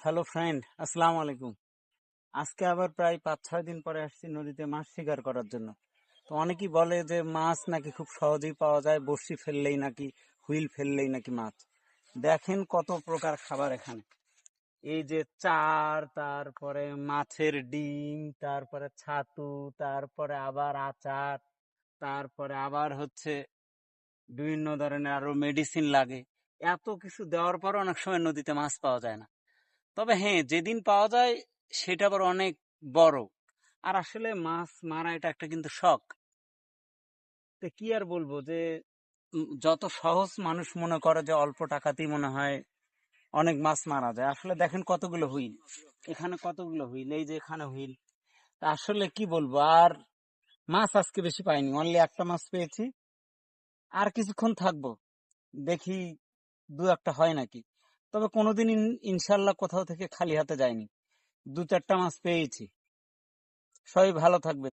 Hello friend, আসসালামু আলাইকুম। আজকে আবার প্রায় পাঁচ ছয় দিন পরে আসছি নদীতে মাছ শিকার করার জন্য। তো অনেকেই বলে যে মাছ নাকি খুব সহজেই পাওয়া যায়, বড়শি ফেললেই নাকি, হুইল ফেললেই নাকি মাছ। দেখেন কত প্রকার খাবার এখানে। এই যে চার, তারপরে মাছের ডিম, তারপরে ছাতু, তারপরে আবার আচার, তারপরে আবার হচ্ছে বিভিন্ন ধরনের আরও মেডিসিন লাগে। এত কিছু দেওয়ার পর অনেক সময় নদীতে মাছ পাওয়া যায় না। তবে হ্যাঁ যেদিন পাওয়া যায় সেটা আবার অনেক বড়। আর আসলে মাছ মারা এটা একটা কিন্তু শখ। তো কি আর বলব যে যত সহজ মানুষ মনে করে যে অল্প টাকাতেই মনে হয় অনেক মাছ মারা যায়। আসলে দেখেন কতগুলো হুইল। এখানে কতগুলো হুইল, এই যে এখানে হুইল। আসলে কি বলব, আর মাছ আজকে বেশি পাইনি অনলি একটা মাছ পেয়েছি। আর কিছুক্ষণ থাকব, দেখি দু একটা হয় নাকি। তবে কোনোদিন ইন- ইনশাল্লাহ কোথাও থেকে খালি হাতে যায়নি। দু চারটা মাছ পেয়েছি সবাই ভালো থাকবে